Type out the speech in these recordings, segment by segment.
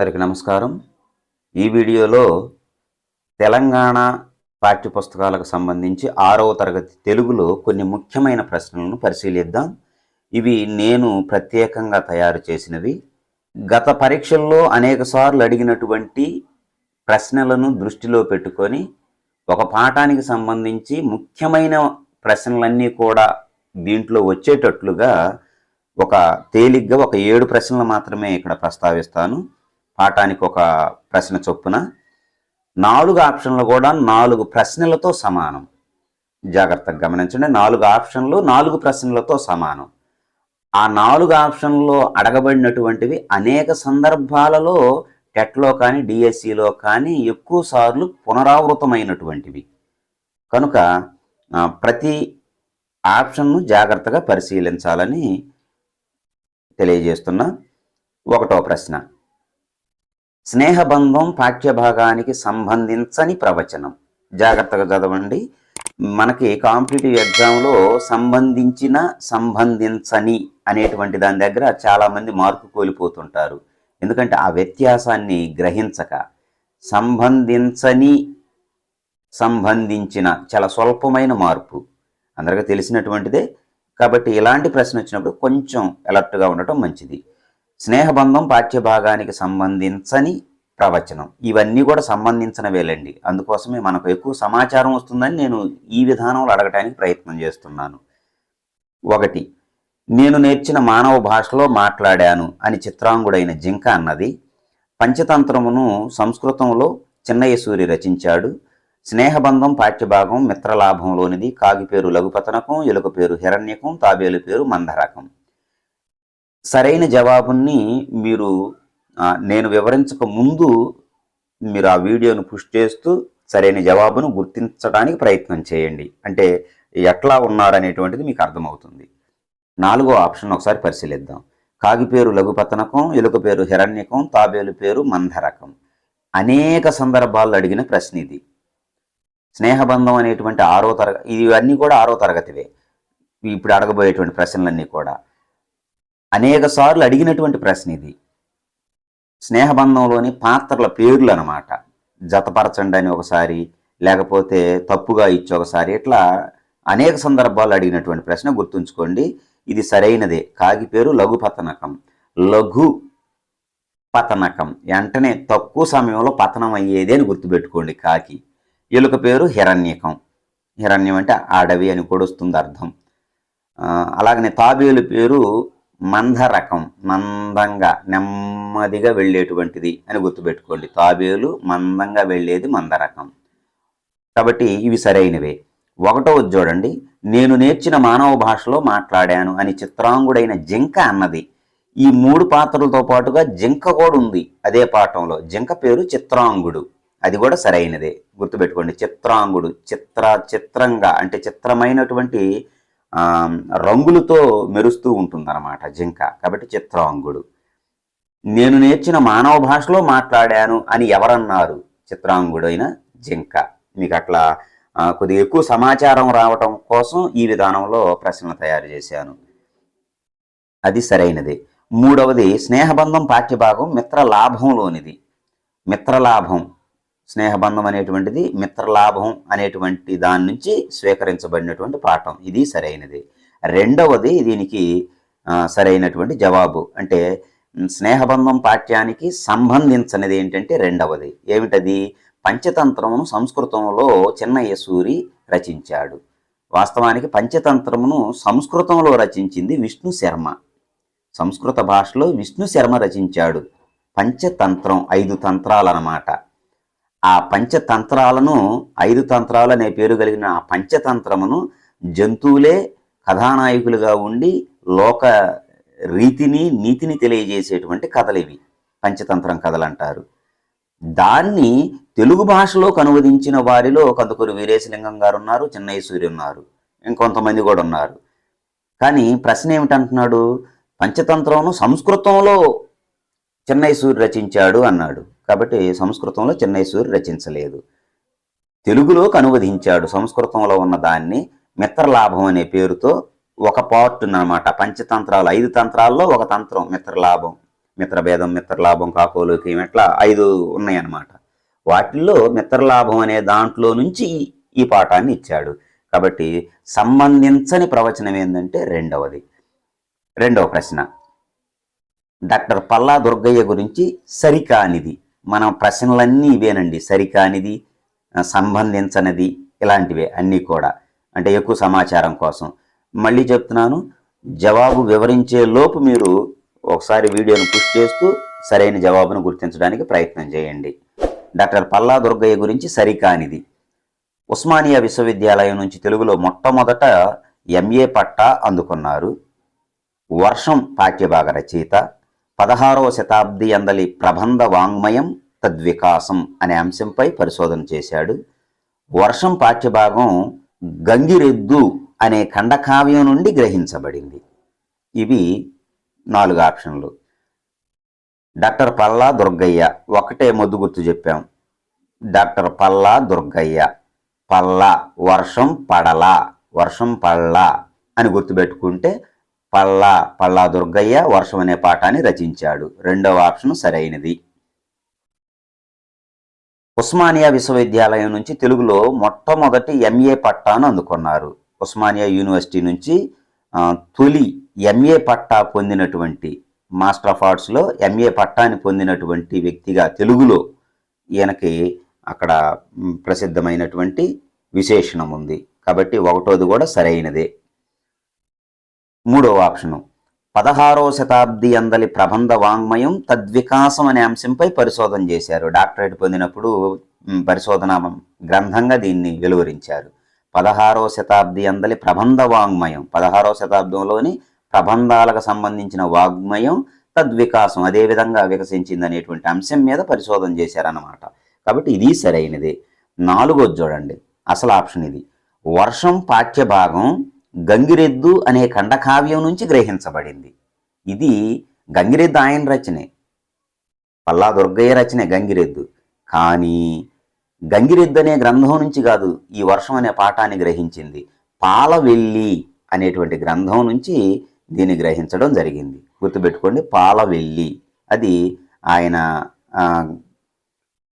అందరికీ నమస్కారం. ఈ వీడియోలో తెలంగాణ పాఠ్యపుస్తకాలకు సంబంధించి ఆరవ తరగతి తెలుగులో కొన్ని ముఖ్యమైన ప్రశ్నలను పరిశీలిద్దాం. ఇవి నేను ప్రత్యేకంగా తయారు చేసినవి. గత పరీక్షల్లో అనేకసార్లు అడిగినటువంటి ప్రశ్నలను దృష్టిలో పెట్టుకొని ఒక పాఠానికి సంబంధించి ముఖ్యమైన ప్రశ్నలన్నీ కూడా దీంట్లో వచ్చేటట్లుగా ఒక తేలిగ్గా ఒక ఏడు ప్రశ్నలు మాత్రమే ఇక్కడ ప్రస్తావిస్తాను. పాఠానికి ఒక ప్రశ్న చొప్పున నాలుగు ఆప్షన్లు కూడా నాలుగు ప్రశ్నలతో సమానం. జాగ్రత్తగా గమనించండి నాలుగు ఆప్షన్లు నాలుగు ప్రశ్నలతో సమానం. ఆ నాలుగు ఆప్షన్లో అడగబడినటువంటివి అనేక సందర్భాలలో టెట్లో కానీ డిఎస్సిలో కానీ ఎక్కువ సార్లు పునరావృతమైనటువంటివి. కనుక ప్రతి ఆప్షన్ను జాగ్రత్తగా పరిశీలించాలని తెలియజేస్తున్నా. ఒకటో ప్రశ్న. స్నేహబంధం పాఠ్యభాగానికి సంబంధించని ప్రవచనం. జాగ్రత్తగా చదవండి. మనకి కాంపిటేటివ్ ఎగ్జామ్లో సంబంధించిన సంబంధించని అనేటువంటి దాని దగ్గర చాలామంది మార్కు కోల్పోతుంటారు. ఎందుకంటే ఆ వ్యత్యాసాన్ని గ్రహించక. సంబంధించని సంబంధించిన చాలా స్వల్పమైన మార్పు. అందరికీ తెలిసినటువంటిదే. కాబట్టి ఇలాంటి ప్రశ్న వచ్చినప్పుడు కొంచెం అలర్ట్గా ఉండటం మంచిది. స్నేహబంధం పాఠ్యభాగానికి సంబంధించని ప్రవచనం. ఇవన్నీ కూడా సంబంధించినవేలండి. అందుకోసమే మనకు ఎక్కువ సమాచారం వస్తుందని నేను ఈ విధానంలో అడగటానికి ప్రయత్నం చేస్తున్నాను. ఒకటి నేను నేర్చిన మానవ భాషలో మాట్లాడాను అని చిత్రాంగుడైన జింక అన్నది పంచతంత్రమును సంస్కృతంలో చిన్నయ్య సూరి రచించాడు. స్నేహబంధం పాఠ్యభాగం మిత్రలాభంలోనిది కాగి పేరు లఘుపతనకం ఎలుక పేరు హిరణ్యకం తాబేలు పేరు మందరకం. సరైన జవాబుని మీరు నేను వివరించక ముందు మీరు ఆ వీడియోను పుష్ చేస్తూ సరైన జవాబును గుర్తించడానికి ప్రయత్నం చేయండి. అంటే ఎట్లా ఉన్నారనేటువంటిది మీకు అర్థమవుతుంది. నాలుగో ఆప్షన్ ఒకసారి పరిశీలిద్దాం. కాగి పేరు లఘుపతనకం ఎలుక పేరు హిరణ్యకం తాబేలు పేరు మందరకం. అనేక సందర్భాల్లో అడిగిన ప్రశ్న ఇది స్నేహబంధం అనేటువంటి ఆరో తరగతి ఇవన్నీ కూడా ఆరో తరగతివే. ఇప్పుడు అడగబోయేటువంటి ప్రశ్నలన్నీ కూడా. అనేక సార్లు అడిగినటువంటి ప్రశ్న ఇది. స్నేహబంధంలోని పాత్రల పేర్లు అనమాట జతపరచండి అని ఒకసారి లేకపోతే తప్పుగా ఇచ్చి ఒకసారి ఇట్లా అనేక సందర్భాలు అడిగినటువంటి ప్రశ్న గుర్తుంచుకోండి. ఇది సరైనదే. కాగి పేరు లఘు పతనకం. లఘు పతనకం. వెంటనే తక్కువ సమయంలో పతనం అయ్యేది అని గుర్తుపెట్టుకోండి కాకి. ఎలుక పేరు హిరణ్యకం. హిరణ్యం అంటే అడవి అని కూడా వస్తుంది అర్థం. అలాగనే తాబేలు పేరు మంద రకం మందంగా నెమ్మదిగా వెళ్ళేటువంటిది అని గుర్తుపెట్టుకోండి. తాబేలు మందంగా వెళ్ళేది మందరకం. కాబట్టి ఇవి సరైనవే. ఒకటవది చూడండి. నేను నేర్చిన మానవ భాషలో మాట్లాడాను అని చిత్రాంగుడైన జింక అన్నది. ఈ మూడు పాత్రలతో పాటుగా జింక కూడా ఉంది అదే పాఠంలో. జింక పేరు చిత్రాంగుడు. అది కూడా సరైనదే. గుర్తుపెట్టుకోండి. చిత్రాంగుడు చిత్ర చిత్రంగా అంటే చిత్రమైనటువంటి రంగులతో మెరుస్తూ ఉంటుందన్నమాట జింక. కాబట్టి చిత్రాంగుడు. నేను నేర్చిన మానవ భాషలో మాట్లాడాను అని ఎవరన్నారు చిత్రాంగుడైన జింక? మీకు అట్లా కొద్ది కొద్దిగా ఎక్కువ సమాచారం రావటం కోసం ఈ విధానంలో ప్రశ్నలు తయారు చేశాను. అది సరైనది. మూడవది స్నేహబంధం పాఠ్యభాగం మిత్రలాభంలోనిది. మిత్రలాభం. స్నేహబంధం అనేటువంటిది మిత్రలాభం అనేటువంటి దాని నుంచి స్వీకరించబడినటువంటి పాఠం. ఇది సరైనది. రెండవది దీనికి సరైనటువంటి జవాబు. అంటే స్నేహబంధం పాఠ్యానికి సంబంధించినది ఏంటంటే రెండవది. ఏమిటది? పంచతంత్రమును సంస్కృతంలో చిన్నయ్య సూరి రచించాడు. వాస్తవానికి పంచతంత్రమును సంస్కృతంలో రచించింది విష్ణు శర్మ. సంస్కృత భాషలో విష్ణు శర్మ రచించాడు. పంచతంత్రం ఐదు తంత్రాలన్నమాట. ఆ పంచతంత్రాలను ఐదు తంత్రాలు అనే పేరు కలిగిన ఆ పంచతంత్రమును జంతువులే కథానాయకులుగా ఉండి లోక రీతిని నీతిని తెలియజేసేటువంటి కథలు ఇవి. పంచతంత్రం కథలు అంటారు దాన్ని తెలుగు భాషలోకి అనువదించిన వారిలో కందుకూరు వీరేశలింగం గారు ఉన్నారు చెన్నై సూర్య ఉన్నారు ఇంకొంతమంది కూడా ఉన్నారు. కానీ ప్రశ్న ఏమిటంటున్నాడు? పంచతంత్రంను సంస్కృతంలో చిన్నయసూరి సూర్య రచించాడు అన్నాడు. కాబట్టి సంస్కృతంలో చిన్నైసూరి రచించలేదు. తెలుగులోకి అనువదించాడు సంస్కృతంలో ఉన్న దాన్ని మిత్రలాభం అనే పేరుతో ఒక పార్ట్ అన్నమాట. పంచతంత్రాలు ఐదు తంత్రాల్లో ఒక తంత్రం మిత్రలాభం మిత్రభేదం మిత్రలాభం కాకోలోకి ఇట్లా ఐదు ఉన్నాయన్నమాట. వాటిల్లో మిత్రలాభం అనే దాంట్లో నుంచి ఈ- ఈ పాఠాన్ని ఇచ్చాడు. కాబట్టి సంబంధించని ప్రవచనం ఏంటంటే రెండవది. రెండవ ప్రశ్న. డాక్టర్ పల్లా దుర్గయ్య గురించి సరికానిది. మన ప్రశ్నలన్నీ ఇవేనండి. సరికానిది సంబంధించనిది ఇలాంటివే అన్నీ కూడా. అంటే ఎక్కువ సమాచారం కోసం. మళ్ళీ చెప్తున్నాను జవాబు వివరించే లోపు మీరు ఒకసారి వీడియోను పుష్ చేస్తూ సరైన జవాబును గుర్తించడానికి ప్రయత్నం చేయండి. డాక్టర్ పల్లా దుర్గయ్య గురించి సరికానిది. ఉస్మానియా విశ్వవిద్యాలయం నుంచి తెలుగులో మొట్టమొదట ఎంఏ పట్టా అందుకున్నారు. వర్షం పాఠ్యభాగ రచయిత. పదహారవ శతాబ్ది అందలి ప్రబంధ వాంగ్మయం తద్వికాసం అనే అంశంపై పరిశోధన చేశాడు. వర్షం పాఠ్యభాగం గంగిరెద్దు అనే ఖండకావ్యం నుండి గ్రహించబడింది. ఇవి నాలుగు ఆప్షన్లు. డాక్టర్ పల్లా దుర్గయ్య ఒకటే మొద్దు గుర్తు చెప్పాం. డాక్టర్ పల్లా దుర్గయ్య పల్లా వర్షం పడలా వర్షం పడలా అని గుర్తుపెట్టుకుంటే పల్లా పల్లా దుర్గయ్య వర్షం అనే పాఠాన్ని రచించాడు. రెండవ ఆప్షన్ సరైనది. ఉస్మానియా విశ్వవిద్యాలయం నుంచి తెలుగులో మొట్టమొదటి ఎంఏ పట్టాను అందుకున్నారు. ఉస్మానియా యూనివర్సిటీ నుంచి తొలి ఎంఏ పట్టా పొందినటువంటి మాస్టర్ ఆఫ్ ఆర్ట్స్లో ఎంఏ పట్టాని పొందినటువంటి వ్యక్తిగా తెలుగులో ఈయనకి అక్కడ ప్రసిద్ధమైనటువంటి విశేషణం ఉంది. కాబట్టి ఒకటోది కూడా సరైనదే. మూడవ ఆప్షను. పదహారవ శతాబ్ది అందలి ప్రబంధ వాంగ్మయం తద్వికాసం అనే అంశంపై పరిశోధన చేశారు. డాక్టరేట్ పొందినప్పుడు పరిశోధన గ్రంథంగా దీన్ని వెలువరించారు. పదహారవ శతాబ్ది అందలి ప్రబంధ వాంగ్మయం పదహారవ శతాబ్దంలోని ప్రబంధాలకు సంబంధించిన వాగ్మయం తద్వికాసం అదే విధంగా వికసించింది అనేటువంటి అంశం మీద పరిశోధన చేశారన్నమాట. కాబట్టి ఇది సరైనది. నాలుగోది చూడండి. అసలు ఆప్షన్ ఇది. వర్షం పాఠ్యభాగం గంగిరెద్దు అనే ఖండకావ్యం నుంచి గ్రహించబడింది. ఇది గంగిరెద్దు ఆయన రచనే. పల్లా దుర్గయ్య రచనే గంగిరెద్దు. కానీ గంగిరెద్దు అనే గ్రంథం నుంచి కాదు ఈ వర్షం అనే పాఠాన్ని గ్రహించింది. పాలవెల్లి అనేటువంటి గ్రంథం నుంచి దీన్ని గ్రహించడం జరిగింది. గుర్తుపెట్టుకోండి పాలవెల్లి. అది ఆయన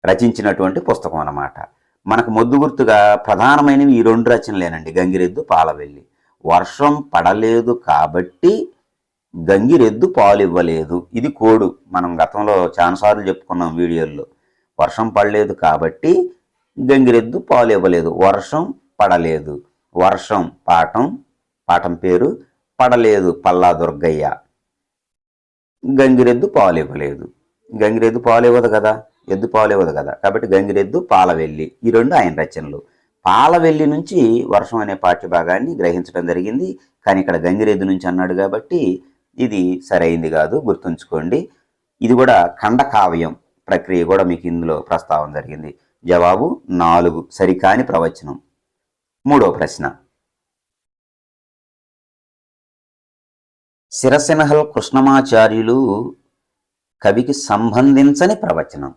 రచించినటువంటి పుస్తకం అన్నమాట. మనకు మొద్దు గుర్తుగా ప్రధానమైనవి ఈ రెండు రచనలేనండి గంగిరెద్దు పాలవెల్లి. వర్షం పడలేదు కాబట్టి గంగిరెద్దు పాలు ఇవ్వలేదు ఇది కోడు. మనం గతంలో చాలాసార్లు చెప్పుకున్నాం వీడియోల్లో. వర్షం పడలేదు కాబట్టి గంగిరెద్దు పాలు ఇవ్వలేదు వర్షం పడలేదు. వర్షం పాఠం పాఠం పేరు పడలేదు పల్లా దుర్గయ్య. గంగిరెద్దు పాలు ఇవ్వలేదు గంగిరెద్దు పాలు ఇవ్వదు కదా? ఎద్దు పాలు ఇవ్వదు కదా? కాబట్టి గంగిరెద్దు పాలవెల్లి. ఈ రెండు ఆయన రచనలు. పాలవెల్లి నుంచి వర్షం అనే పాఠ్యభాగాన్ని గ్రహించడం జరిగింది. కానీ ఇక్కడ గంగిరెద్దు నుంచి అన్నాడు కాబట్టి ఇది సరైంది కాదు గుర్తుంచుకోండి. ఇది కూడా ఖండకావ్యం ప్రక్రియ కూడా మీకు ఇందులో ప్రస్తావన జరిగింది. జవాబు నాలుగు సరికాని ప్రవచనం. మూడో ప్రశ్న. శిరసినహల్ కృష్ణమాచార్యులు కవికి సంబంధించని ప్రవచనం.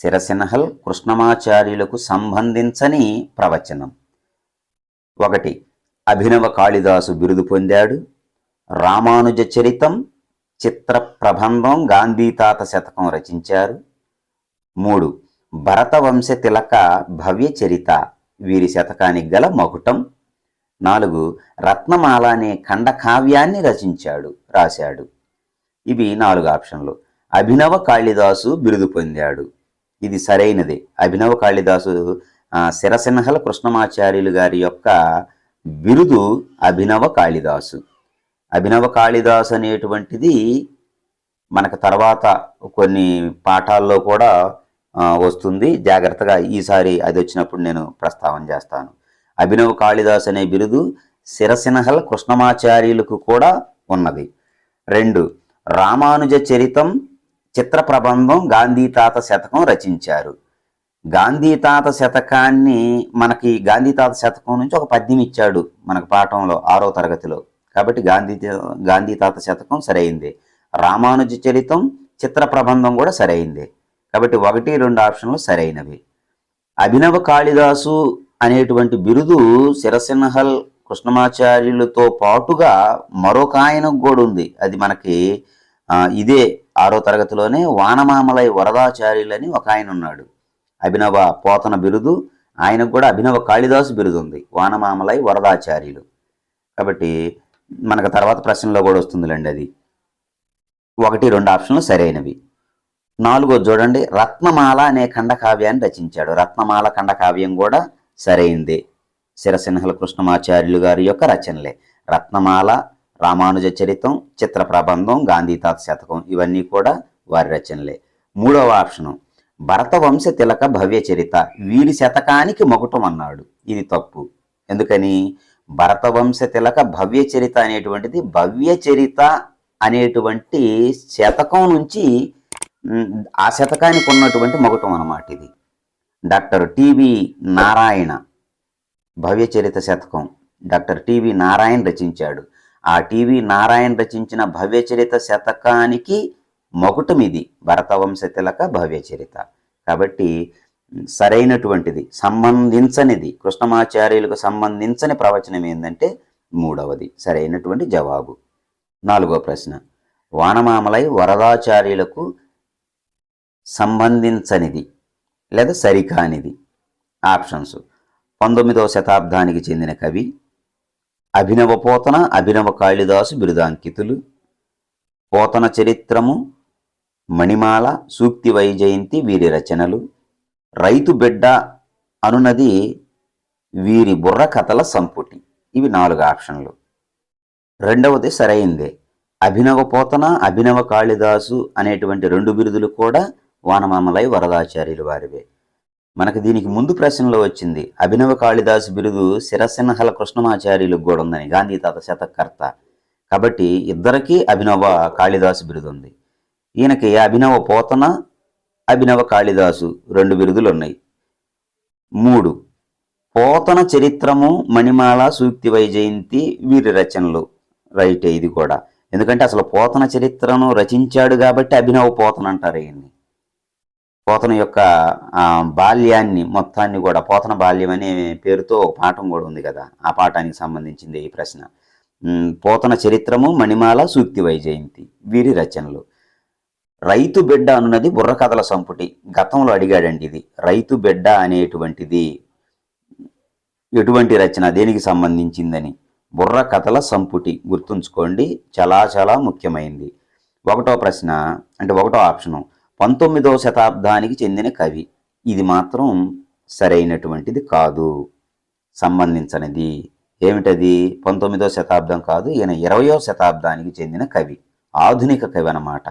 శిరసినహల్ కృష్ణమాచార్యులకు సంబంధించని ప్రవచనం. ఒకటి అభినవ కాళిదాసు బిరుదు పొందాడు. రామానుజ చరితం చిత్ర ప్రబంధం గాంధీ తాత శతకం రచించారు. మూడు భరతవంశ తిలక భవ్య చరిత వీరి శతకానికి గల మకుటం. నాలుగు రత్నమాల అనే ఖండకావ్యాన్ని రచించాడు రాశాడు. ఇవి నాలుగు ఆప్షన్లు. అభినవ కాళిదాసు బిరుదు పొందాడు. ఇది సరైనది. అభినవ కాళిదాసు ఆ, శిరసినహల కృష్ణమాచార్యులు గారి యొక్క బిరుదు అభినవ కాళిదాసు. అభినవ కాళిదాసు అనేటువంటిది మనకు తర్వాత కొన్ని పాఠాల్లో కూడా వస్తుంది. జాగ్రత్తగా ఈసారి అది వచ్చినప్పుడు నేను ప్రస్తావన చేస్తాను. అభినవ కాళిదాస్ అనే బిరుదు శిరసినహల్ కృష్ణమాచార్యులకు కూడా ఉన్నది. రెండు రామానుజ చరితం చిత్ర ప్రబంధం గాంధీ తాత శతకం రచించారు. గాంధీ తాత శతకాన్ని మనకి గాంధీ తాత శతకం నుంచి ఒక పద్యం ఇచ్చాడు మనకు పాఠంలో ఆరో తరగతిలో. కాబట్టి గాంధీ గాంధీ తాత శతకం సరైంది. రామానుజ చరితం చిత్ర ప్రబంధం కూడా సరైంది. కాబట్టి ఒకటి రెండు ఆప్షన్లు సరైనవి. అభినవ కాళిదాసు అనేటువంటి బిరుదు శిరసిన్హల్ కృష్ణమాచార్యులతో పాటుగా మరొక ఆయనకు కూడా ఉంది. అది మనకి ఇదే ఆరో తరగతిలోనే వానమామలై వరదాచార్యులని ఒక ఆయన ఉన్నాడు. అభినవ పోతన బిరుదు ఆయనకు కూడా అభినవ కాళిదాసు బిరుదు ఉంది. వానమామలై వరదాచార్యులు. కాబట్టి మనకు తర్వాత ప్రశ్నలో కూడా వస్తుందిలేండి అది. ఒకటి రెండు ఆప్షన్లు సరైనవి. నాలుగో చూడండి రత్నమాల అనే ఖండకావ్యాన్ని రచించాడు. రత్నమాల ఖండకావ్యం కూడా సరైందే. శిరసింహల కృష్ణమాచార్యులు గారి యొక్క రచనలే. రత్నమాల రామానుజ చరితం చిత్ర ప్రబంధం గాంధీతాత శతకం ఇవన్నీ కూడా వారి రచనలే. మూడవ ఆప్షను భరతవంశ తిలక భవ్య చరిత వీరి శతకానికి మొగటం అన్నాడు. ఇది తప్పు. ఎందుకని? భరతవంశ తిలక భవ్య చరిత అనేటువంటిది భవ్య చరిత అనేటువంటి శతకం నుంచి ఆ శతకానికి ఉన్నటువంటి మొగటం అన్నమాట ఇది. డాక్టర్ టివి నారాయణ భవ్య చరిత శతకం. డాక్టర్ టివి నారాయణ రచించాడు. ఆ టీవీ నారాయణ రచించిన భవ్యచరిత శతకానికి మొగుటం భరతవంశ తిలక భవ్యచరిత కాబట్టి సరైనటువంటిది సంబంధించనిది కృష్ణమాచార్యులకు సంబంధించని ప్రవచనం ఏంటంటే మూడవది సరైనటువంటి జవాబు. నాలుగో ప్రశ్న వానమామలై వరదాచార్యులకు సంబంధించనిది లేదా సరికానిది. ఆప్షన్స్ పంతొమ్మిదవ శతాబ్దానికి చెందిన కవి అభినవ పోతన అభినవ కాళిదాసు బిరుదాంకితులు. పోతన చరిత్రము మణిమాల సూక్తి వైజయంతి వీరి రచనలు. రైతు బిడ్డ అనునది వీరి బుర్ర కథల సంపుటి. ఇవి నాలుగు ఆప్షన్లు. రెండవది సరైందే. అభినవ పోతన అభినవ కాళిదాసు అనేటువంటి రెండు బిరుదులు కూడా వానమామలై వరదాచార్యులు వారివే. మనకు దీనికి ముందు ప్రశ్నలో వచ్చింది అభినవ కాళిదాసు బిరుదు శిరసిన్హల కృష్ణమాచార్యులకు కూడా ఉందని గాంధీ తాత శతకర్త. కాబట్టి ఇద్దరికీ అభినవ కాళిదాసు బిరుదు ఉంది. ఈయనకి అభినవ పోతన అభినవ కాళిదాసు రెండు బిరుదులు ఉన్నాయి. మూడు పోతన చరిత్రము మణిమాల సూక్తి వైజయంతి వీరి రచనలు రైట్ ఇది కూడా. ఎందుకంటే అసలు పోతన చరిత్రను రచించాడు కాబట్టి అభినవ పోతన అంటారు ఈయన్ని. పోతన యొక్క బాల్యాన్ని మొత్తాన్ని కూడా పోతన బాల్యం అనే పేరుతో ఒక పాఠం కూడా ఉంది కదా ఆ పాఠానికి సంబంధించింది ఈ ప్రశ్న. పోతన చరిత్రము మణిమాల సూక్తి వైజయంతి వీరి రచనలు. రైతు బిడ్డ అన్నది బుర్రకథల సంపుటి. గతంలో అడిగాడండి ఇది. రైతు బిడ్డ అనేటువంటిది ఎటువంటి రచన? దేనికి సంబంధించిందని. బుర్ర కథల సంపుటి గుర్తుంచుకోండి. చాలా చాలా ముఖ్యమైంది. ఒకటో ప్రశ్న అంటే ఒకటో ఆప్షను. పంతొమ్మిదవ శతాబ్దానికి చెందిన కవి. ఇది మాత్రం సరైనటువంటిది కాదు. సంబంధించనిది. ఏమిటది? పంతొమ్మిదవ శతాబ్దం కాదు ఈయన ఇరవయో శతాబ్దానికి చెందిన కవి. ఆధునిక కవి అన్నమాట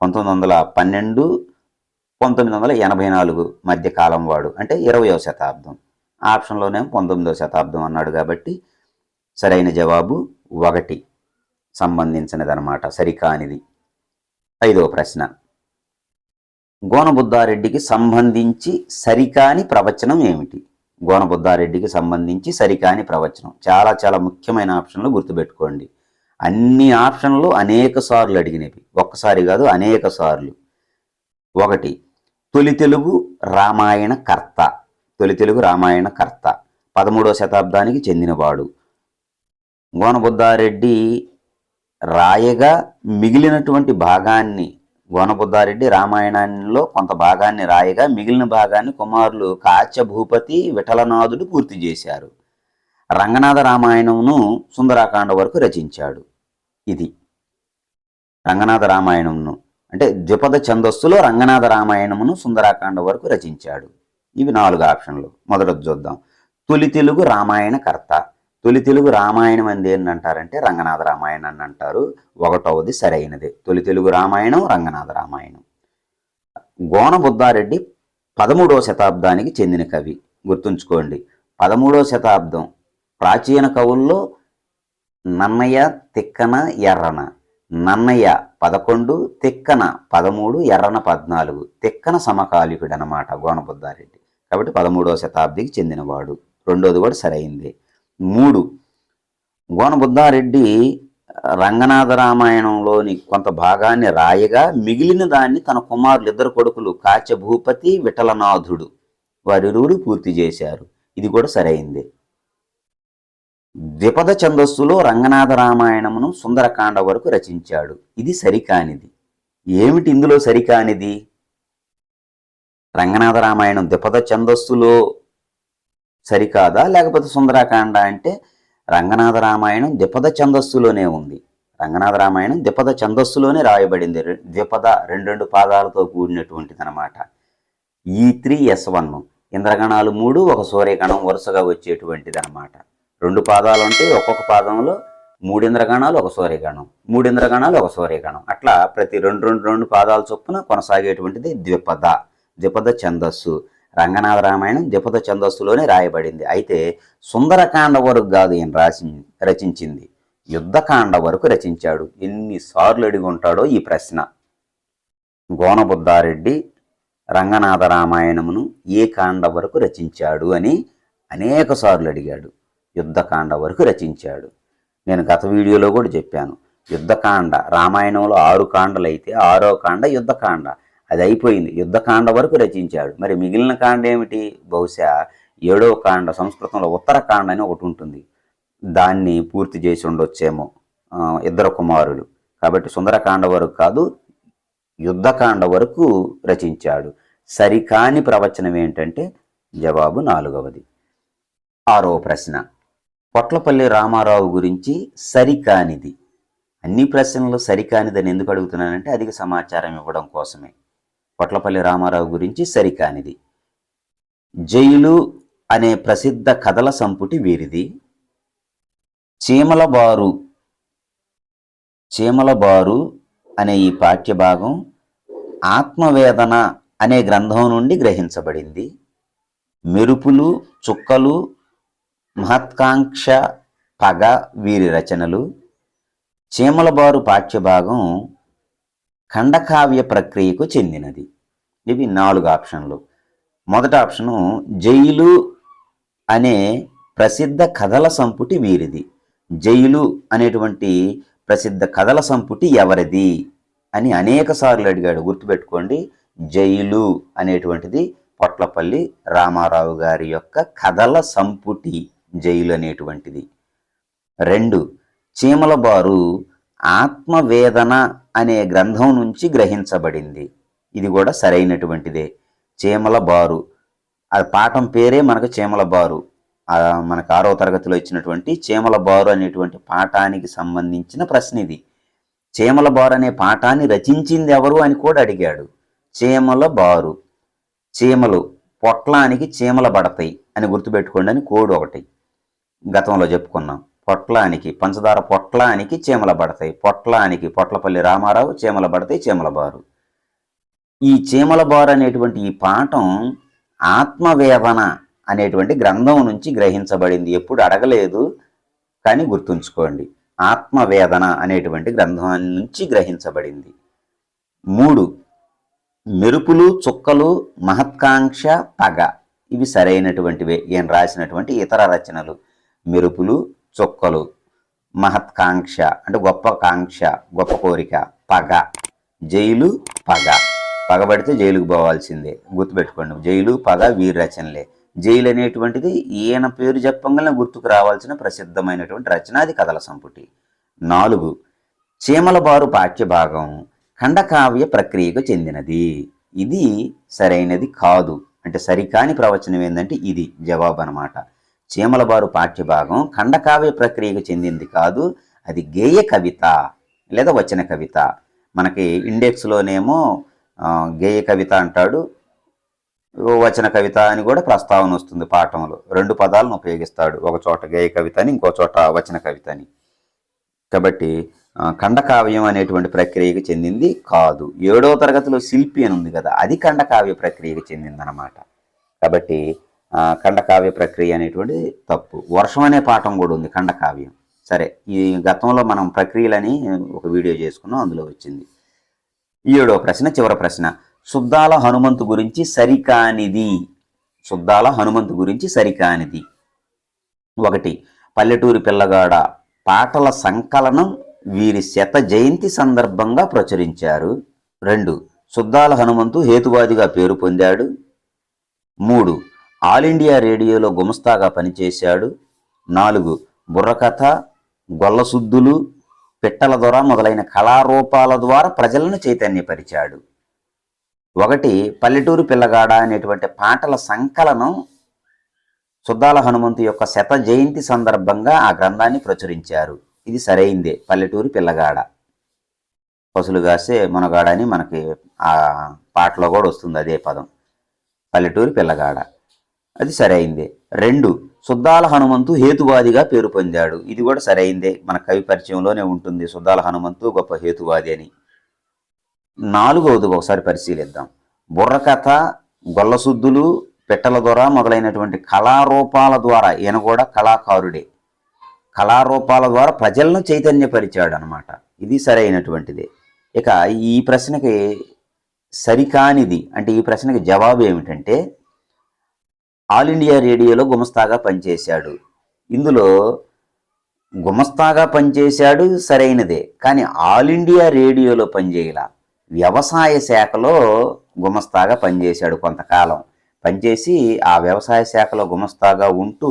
పంతొమ్మిది వందల పన్నెండు పంతొమ్మిది వందల ఎనభై నాలుగు మధ్య కాలం వాడు. అంటే ఇరవయో శతాబ్దం. ఆప్షన్లోనే పంతొమ్మిదవ శతాబ్దం అన్నాడు కాబట్టి సరైన జవాబు ఒకటి. సంబంధించినదనమాట సరికానిది. ఐదవ ప్రశ్న. గోనబుద్ధారెడ్డికి సంబంధించి సరికాని ప్రవచనం ఏమిటి? గోనబుద్ధారెడ్డికి సంబంధించి సరికాని ప్రవచనం. చాలా చాలా ముఖ్యమైన ఆప్షన్లు గుర్తుపెట్టుకోండి. అన్ని ఆప్షన్లు అనేక సార్లు అడిగినవి. ఒక్కసారి కాదు అనేక సార్లు. ఒకటి తొలి తెలుగు రామాయణ కర్త. తొలి తెలుగు రామాయణ కర్త. పదమూడవ శతాబ్దానికి చెందినవాడు. గోనబుద్ధారెడ్డి రాయగా మిగిలినటువంటి భాగాన్ని గోనబుద్ధారెడ్డి రామాయణంలో కొంత భాగాన్ని రాయగా మిగిలిన భాగాన్ని కుమారులు కాచ్య భూపతి విఠలనాథుడు పూర్తి చేశారు. రంగనాథ రామాయణంను సుందరాకాండ వరకు రచించాడు. ఇది రంగనాథ రామాయణంను అంటే ద్విపద ఛందస్సులో రంగనాథ రామాయణమును సుందరాకాండ వరకు రచించాడు. ఇవి నాలుగు ఆప్షన్లు. మొదట చూద్దాం. తొలి తెలుగు రామాయణ కర్త తొలి తెలుగు రామాయణం అంది ఏంటంటారంటే రంగనాథ రామాయణం అని అంటారు. ఒకటవది సరైనది. తొలి తెలుగు రామాయణం రంగనాథ రామాయణం. గోనబుద్ధారెడ్డి పదమూడవ శతాబ్దానికి చెందిన కవి. గుర్తుంచుకోండి. పదమూడవ శతాబ్దం ప్రాచీన కవుల్లో నన్నయ్య తిక్కన ఎర్రన. నన్నయ్య పదకొండు తిక్కన పదమూడు ఎర్రన పద్నాలుగు. తిక్కన సమకాలికుడు అనమాట గోనబుద్ధారెడ్డి. కాబట్టి పదమూడవ శతాబ్దికి చెందినవాడు. రెండోది కూడా సరైందే. మూడు. గోనబుద్ధారెడ్డి రంగనాథ రామాయణంలోని కొంత భాగాన్ని రాయగా మిగిలిన దాన్ని తన కుమారులు ఇద్దరు కొడుకులు కాచభూపతి విఠలనాథుడు వారిరువురు పూర్తి చేశారు. ఇది కూడా సరైంది. ద్విపద ఛందస్సులో రంగనాథ రామాయణమును సుందరకాండ వరకు రచించాడు. ఇది సరికానిది. ఏమిటి ఇందులో సరికానిది? రంగనాథ రామాయణం ద్విపద ఛందస్సులో సరికాదా? లేకపోతే సుందరాకాండ అంటే రంగనాథ రామాయణం ద్విపద ఛందస్సులోనే ఉంది. రంగనాథ రామాయణం ద్విపద ఛందస్సులోనే రాయబడింది. ద్విపద రెండు రెండు పాదాలతో కూడినటువంటిది అనమాట ఈ త్రీ ఎస్ వన్. ఇంద్రగణాలు మూడు ఒక సూర్యగణం వరుసగా వచ్చేటువంటిది అనమాట రెండు పాదాలు అంటే ఒక్కొక్క పాదంలో మూడు ఇంద్రగణాలు ఒక సూర్యగణం. మూడు ఇంద్రగణాలు ఒక సూర్యగణం. అట్లా ప్రతి రెండు రెండు రెండు పాదాల చొప్పున కొనసాగేటువంటిది ద్విపద. ద్విపద ఛందస్సు. రంగనాథ రామాయణం జపత ఛందస్సులోనే రాయబడింది. అయితే సుందరకాండ వరకు కాదు ఈయన రాసి రచించింది. యుద్ధకాండ వరకు రచించాడు. ఎన్నిసార్లు అడిగి ఉంటాడో ఈ ప్రశ్న. గోనబుద్ధారెడ్డి రంగనాథ రామాయణమును ఏ కాండ వరకు రచించాడు అని అనేక సార్లు అడిగాడు. యుద్ధకాండ వరకు రచించాడు. నేను గత వీడియోలో కూడా చెప్పాను. యుద్ధకాండ రామాయణంలో ఆరు కాండలు అయితే ఆరో కాండ యుద్ధకాండ. అది అయిపోయింది యుద్ధకాండ వరకు రచించాడు. మరి మిగిలిన కాండ ఏమిటి? బహుశా ఏడో కాండ సంస్కృతంలో ఉత్తరకాండ అని ఒకటి ఉంటుంది. దాన్ని పూర్తి చేసి ఉండొచ్చేమో ఇద్దరు కుమారులు. కాబట్టి సుందరకాండ వరకు కాదు యుద్ధకాండ వరకు రచించాడు. సరికాని ప్రవచనం ఏంటంటే జవాబు నాలుగవది. ఆరో ప్రశ్న. పొట్లపల్లి రామారావు గురించి సరికానిది. అన్ని ప్రశ్నలు సరికానిదని ఎందుకు అడుగుతున్నానంటే అధిక సమాచారం ఇవ్వడం కోసమే. పొట్లపల్లి రామారావు గురించి సరికానిది. జైలు అనే ప్రసిద్ధ కథల సంపుటి వీరిది. చీమలబారు చీమలబారు అనే ఈ పాఠ్యభాగం ఆత్మవేదన అనే గ్రంథం నుండి గ్రహించబడింది. మెరుపులు చుక్కలు మహత్కాంక్ష పగ వీరి రచనలు. చీమలబారు పాఠ్యభాగం ఖండకావ్య ప్రక్రియకు చెందినది. ఇవి నాలుగు ఆప్షన్లు. మొదటి ఆప్షను జైలు అనే ప్రసిద్ధ కథల సంపుటి వీరిది. జైలు అనేటువంటి ప్రసిద్ధ కథల సంపుటి ఎవరిది అని అనేక సార్లు అడిగాడు. గుర్తుపెట్టుకోండి జైలు అనేటువంటిది పొట్లపల్లి రామారావు గారి యొక్క కథల సంపుటి జైలు అనేటువంటిది. రెండు చీమల బారు ఆత్మవేదన అనే గ్రంథం నుంచి గ్రహించబడింది. ఇది కూడా సరైనటువంటిదే. చీమల బారు. ఆ పాఠం పేరే మనకు చీమల బారు. మనకు ఆరో తరగతిలో ఇచ్చినటువంటి చీమల బారు అనేటువంటి పాఠానికి సంబంధించిన ప్రశ్న ఇది. చీమల బారు అనే పాఠాన్ని రచించింది ఎవరు అని కూడా అడిగాడు. చీమల బారు. చీమలు పొట్లానికి చీమల పడతాయి అని గుర్తుపెట్టుకోండి అని కోడ్ ఒకటి గతంలో చెప్పుకున్నాం. పొట్లానికి పంచదార పొట్లానికి చీమల పడతాయి పొట్లానికి పొట్లపల్లి రామారావు చీమల పడతాయి చీమల బారు. ఈ చీమల బారు అనేటువంటి ఈ పాఠం ఆత్మవేదన అనేటువంటి గ్రంథం నుంచి గ్రహించబడింది. ఎప్పుడు అడగలేదు కానీ గుర్తుంచుకోండి. ఆత్మవేదన అనేటువంటి గ్రంథం నుంచి గ్రహించబడింది. మూడు మెరుపులు చుక్కలు మహత్కాంక్ష పగ. ఇవి సరైనటువంటివే. ఈయన రాసినటువంటి ఇతర రచనలు. మెరుపులు చుక్కలు మహత్కాంక్ష అంటే గొప్ప కాంక్ష గొప్ప కోరిక పగ జైలు పగ. పగబడితే జైలుకు పోవాల్సిందే. గుర్తుపెట్టుకోండి జైలు పగ వీరి రచనలే జైలు అనేటువంటిది ఈయన పేరు చెప్పంగానే గుర్తుకు రావాల్సిన ప్రసిద్ధమైనటువంటి రచన అది కథల సంపుటి. నాలుగు చీమలబారు పాఠ్యభాగం ఖండకావ్య ప్రక్రియకు చెందినది. ఇది సరైనది కాదు. అంటే సరికాని ప్రవచనం ఏంటంటే ఇది జవాబు అనమాట చీమలబారు పాఠ్యభాగం ఖండకావ్య ప్రక్రియకు చెందింది కాదు అది గేయ కవిత లేదా వచన కవిత. మనకి ఇండెక్స్లోనేమో గేయ కవిత అంటాడు వచన కవిత అని కూడా ప్రస్తావన వస్తుంది పాఠంలో. రెండు పదాలను ఉపయోగిస్తాడు ఒక చోట గేయ కవిత అని ఇంకో చోట వచన కవిత అని. కాబట్టి ఖండకావ్యం అనేటువంటి ప్రక్రియకు చెందింది కాదు. ఏడవ తరగతిలో శిల్పి అని ఉంది కదా అది ఖండకావ్య ప్రక్రియకు చెందిందనమాట కాబట్టి ఖండకావ్య ప్రక్రియ అనేటువంటి తప్పు. వర్షం అనే పాఠం కూడా ఉంది ఖండకావ్యం. సరే ఈ గతంలో మనం ప్రక్రియలని ఒక వీడియో చేసుకున్నాం అందులో వచ్చింది. ఏడో ప్రశ్న చివరి ప్రశ్న. శుద్ధాల హనుమంతు గురించి సరికానిది. శుద్ధాల హనుమంతు గురించి సరికానిది. ఒకటి పల్లెటూరి పిల్లగాడ పాటల సంకలనం వీరి శత జయంతి సందర్భంగా ప్రచురించారు. రెండు శుద్ధాల హనుమంతు హేతువాదిగా పేరు పొందాడు. మూడు ఆల్ ఇండియా రేడియోలో గుమస్తాగా పనిచేశాడు. నాలుగు బుర్రకథ గొల్లసుద్దులు పిట్టల ద్వారా మొదలైన కళారూపాల ద్వారా ప్రజలను చైతన్యపరిచాడు. ఒకటి పల్లెటూరు పిల్లగాడ అనేటువంటి పాటల సంకలనం సుద్దాల హనుమంతు యొక్క శత జయంతి సందర్భంగా ఆ గ్రంథాన్ని ప్రచురించారు. ఇది సరైందే పల్లెటూరు పిల్లగాడ. పసులు కాసే మునగాడ అని మనకి ఆ పాటలో కూడా వస్తుంది అదే పదం పల్లెటూరు పిల్లగాడ. అది సరైందే. రెండు సుద్దాల హనుమంతు హేతువాదిగా పేరు పొందాడు. ఇది కూడా సరైందే. మన కవి పరిచయంలోనే ఉంటుంది. సుద్దాల హనుమంతు గొప్ప హేతువాది అని. నాలుగవది ఒకసారి పరిశీలిద్దాం. బుర్రకథ గొల్లసుద్దులు పిట్టల దొర మొదలైనటువంటి కళారూపాల ద్వారా ఈయన కూడా కళాకారుడే. కళారూపాల ద్వారా ప్రజలను చైతన్యపరిచాడు అనమాట ఇది సరైనటువంటిదే. ఇక ఈ ప్రశ్నకి సరికానిది అంటే ఈ ప్రశ్నకి జవాబు ఏమిటంటే ఆల్ ఇండియా రేడియోలో గుమస్తాగా పనిచేశాడు. ఇందులో గుమస్తాగా పనిచేశాడు సరైనదే కానీ ఆల్ ఇండియా రేడియోలో పనిచేయాల. వ్యవసాయ శాఖలో గుమస్తాగా పనిచేశాడు కొంతకాలం. పనిచేసి ఆ వ్యవసాయ శాఖలో గుమస్తాగా ఉంటూ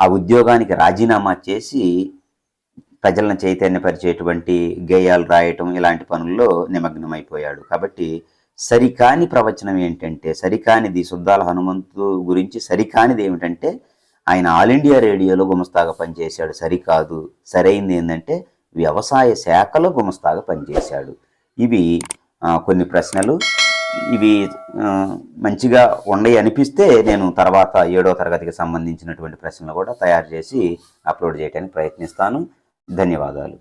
ఆ ఉద్యోగానికి రాజీనామా చేసి ప్రజలను చైతన్యపరిచేటువంటి గేయాలు రాయటం ఇలాంటి పనుల్లో నిమగ్నమైపోయాడు. కాబట్టి సరికాని ప్రవచనం ఏంటంటే సరికానిది సుద్దాల హనుమంతు గురించి సరికానిది ఏమిటంటే ఆయన ఆల్ ఇండియా రేడియోలో గుమస్తాగా పనిచేశాడు. సరికాదు సరైంది ఏంటంటే వ్యవసాయ శాఖలో గుమస్తాగా పనిచేశాడు. ఇవి కొన్ని ప్రశ్నలు. ఇవి మంచిగా ఉండయి అనిపిస్తే నేను తర్వాత ఏడో తరగతికి సంబంధించినటువంటి ప్రశ్నలు కూడా తయారు చేసి అప్లోడ్ చేయడానికి ప్రయత్నిస్తాను. ధన్యవాదాలు.